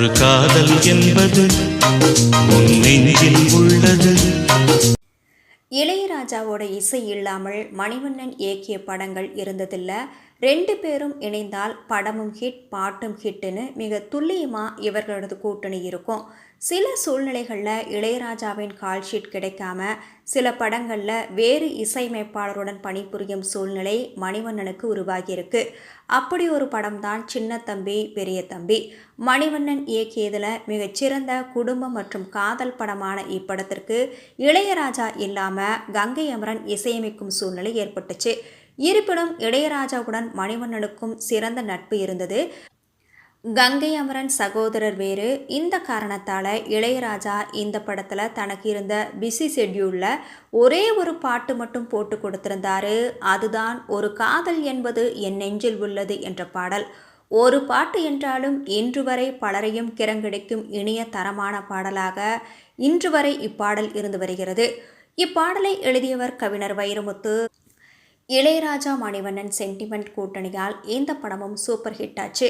ஒரு காதல் என்பது உன் நெஞ்சில் உள்ளது. இளைய இளையராஜாவோட இசை இல்லாமல் மணிவண்ணன் இயக்கிய படங்கள் இருந்ததில்லை. ரெண்டு பேரும் இணைந்தால் படமும் ஹிட் பாட்டும் ஹிட்டுன்னு மிக துல்லியமாக இவர்களது கூட்டணி இருக்கும். சில சூழ்நிலைகளில் இளையராஜாவின் கால் ஷீட் கிடைக்காம சில படங்களில் வேறு இசையமைப்பாளருடன் பணிபுரியும் சூழ்நிலை மணிவண்ணனுக்கு உருவாகியிருக்கு. அப்படி ஒரு படம் தான் சின்ன தம்பி பெரிய தம்பி. மணிவண்ணன் இயக்கியதில் மிகச்சிறந்த குடும்பம் மற்றும் காதல் படமான இப்படத்திற்கு இளையராஜா இல்லாமல் கங்கை அமரன் இசையமைக்கும் சூழ்நிலை ஏற்பட்டுச்சு. இருப்பினும் இளையராஜாவுடன் மணிவண்ணனுக்கும் சிறந்த நட்பு இருந்தது. கங்கை அமரன் சகோதரர் வேறு. இந்த காரணத்தால் இளையராஜா இந்த படத்தில் தனக்கு இருந்த பிஸி ஷெட்யூலில் ஒரே ஒரு பாட்டு மட்டும் போட்டு கொடுத்திருந்தாரு. அதுதான் ஒரு காதல் என்பது என் நெஞ்சில் உள்ளது என்ற பாடல். ஒரு பாட்டு என்றாலும் இன்று வரை பலரையும் கிரங்கடிக்கும் இனிய தரமான பாடலாக இன்று வரை இப்பாடல் இருந்து வருகிறது. இப்பாடலை எழுதியவர் கவிஞர் வைரமுத்து. இளையராஜா மணிவண்ணன் சென்டிமெண்ட் கூட்டணியால் இந்த படமும் சூப்பர் ஹிட் ஆச்சு.